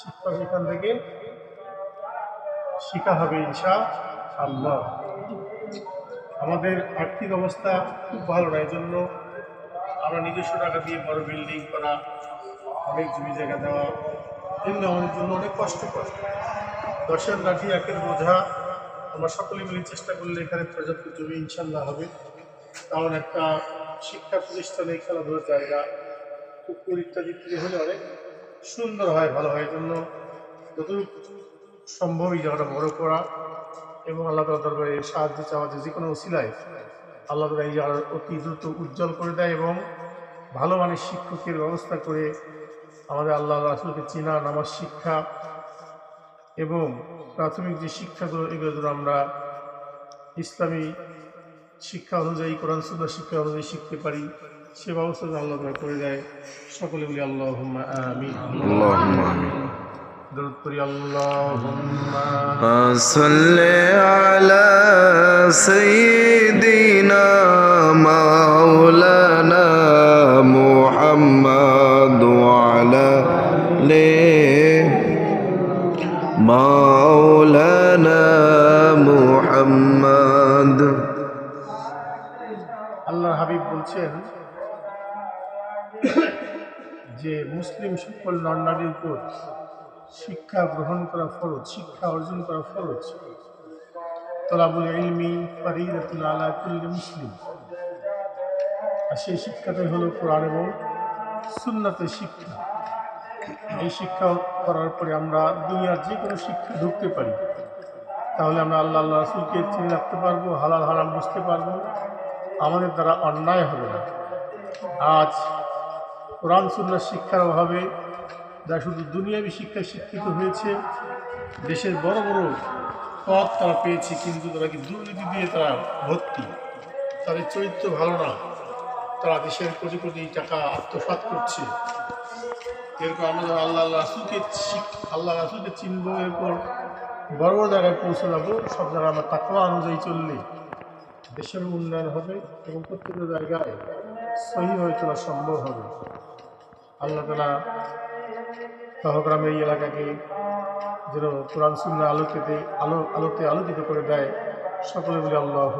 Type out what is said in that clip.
শিক্ষা সেখান থেকে শিখা হবে ইনশা আল্লাহ। আমাদের আর্থিক অবস্থা খুব ভালো না এই জন্য আমরা নিজস্ব টাকা দিয়ে বড় বিল্ডিং করা, অনেক জমি জায়গা দেওয়া, এগুলো আমাদের জন্য অনেক কষ্টকর। দশের লাঠি একের বোঝা, আমরা সকলে মিলে চেষ্টা করলে এখানে পর্যাপ্ত জমি ইনশাল্লাহ হবে। কারণ একটা শিক্ষা প্রতিষ্ঠানে খেলাধুলার জায়গা পুকুর ইত্যাদি হলে অনেক সুন্দর হয়, ভালো হয়। জন্য যতটুকু সম্ভব এই জায়গাটা বড় করা এবং আল্লাহ তালা দরবারে সাহায্য চাওয়া যে কোনো ওসিলায় আল্লাহ তালা এই জায়গাটা অতি দ্রুত উজ্জ্বল করে দেয় এবং ভালো মানের শিক্ষকের ব্যবস্থা করে আমাদের আল্লাহ রাসুলকে চেনা নামাজ শিক্ষা এবং প্রাথমিক যে শিক্ষাগুলো, এগুলো যেন আমরা ইসলামী শিক্ষা অনুযায়ী, কোরআন সুন্দর শিক্ষা অনুযায়ী শিখতে পারি। সে ব্যবস্থা আল্লাহ তারা করে দেয় সকলে বলি আল্লাহ আল্লাহ হাবিব বলছেন যে মুসলিম সকল নরনারীর উপর শিক্ষা গ্রহণ করা ফরজ, শিক্ষা অর্জন করা ফরজ। তলাবুল ইলমি ফরিদাতুল আলা কুল্লি মুসলিম। আর সেই শিক্ষাটাই হলো কোরআন এবং সুন্নাতের শিক্ষা। এই শিক্ষা করার পরে আমরা দুনিয়ার যে কোনো শিক্ষা ঢুকতে পারি। তাহলে আমরা আল্লাহ আল্লাহ রাসুলকে চিনে রাখতে পারব, হালাল, হারাম বুঝতে পারব। আমাদের দ্বারা অন্যায় হবে না। আজ কোরআন সুন্নার শিক্ষার অভাবে যারা শুধু দুনিয়াবী শিক্ষায় শিক্ষিত হয়েছে, দেশের বড় বড় পথ তারা পেয়েছে, কিন্তু তারা কি দুর্নীতি দিয়ে তারা ভর্তি? তাদের চরিত্র ভালো না। তারা দেশের কোটি কোটি টাকা আত্মসাৎ করছে। এরপর আমরা যারা আল্লাহ আল্লাহ আল্লাহ রাসুলকে চিনবো, এরপর বড় বড় জায়গায় পৌঁছে যাব, সব জায়গায় আমরা তাকওয়া অনুযায়ী চললে দেশের উন্নয়ন হবে এবং প্রত্যেকটা জায়গায় সহি হয়ে তোলা সম্ভব হবে। আল্লাহ তালা সহগ্রাম এই এলাকাকে যেন কোরআন সুন্না আলোকিতে আলো আলোতে আলোকিত করে দেয় সকলে বলে আল্লাহ